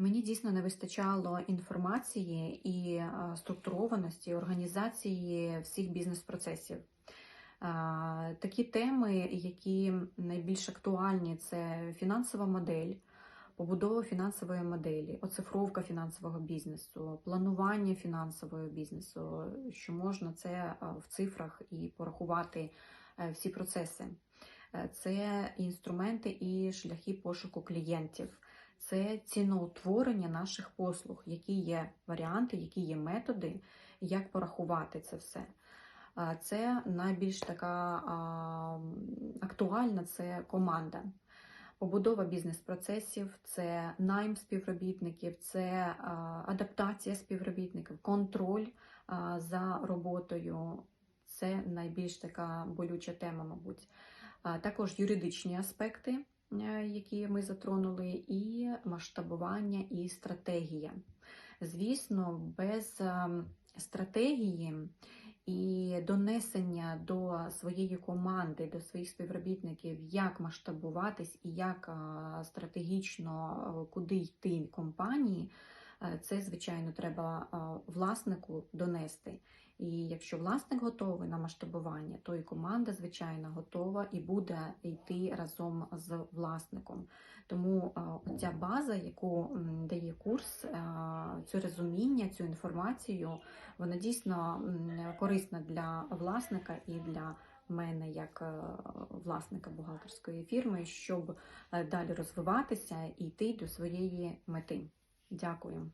Мені дійсно не вистачало інформації і е, структурованості організації всіх бізнес-процесів. Е, Такі теми, які найбільш актуальні, це фінансова модель, побудова фінансової моделі, оцифровка фінансового бізнесу, планування фінансового бізнесу, що можна це е, в цифрах і порахувати всі процеси. Це інструменти і шляхи пошуку клієнтів це ціноутворення наших послуг, які є варіанти, які є методи, як порахувати це все. Це найбільш така актуальна це команда. Побудова бізнес-процесів, це найм співробітників, це адаптація співробітників, контроль за роботою. Це найбільш така болюча тема, мабуть. Також юридичні аспекти які ми затронули, і масштабування і стратегія. Звісно, без ем, стратегії і донесення до своєї команди, до своїх співробітників, як масштабуватись і як е, стратегічно е, куди йти компанії, е, це, звичайно, треба е, власнику донести. І якщо власник готовий на масштабування, то і команда, звичайно, готова і буде йти разом з власником. Тому е, ця база, яку дає курс, е, це розуміння, цю інформацію, вона дійсно корисна для власника і для мене як е, власника бухгалтерської фірми, щоб е, далі розвиватися і йти до своєї мети. Дякую.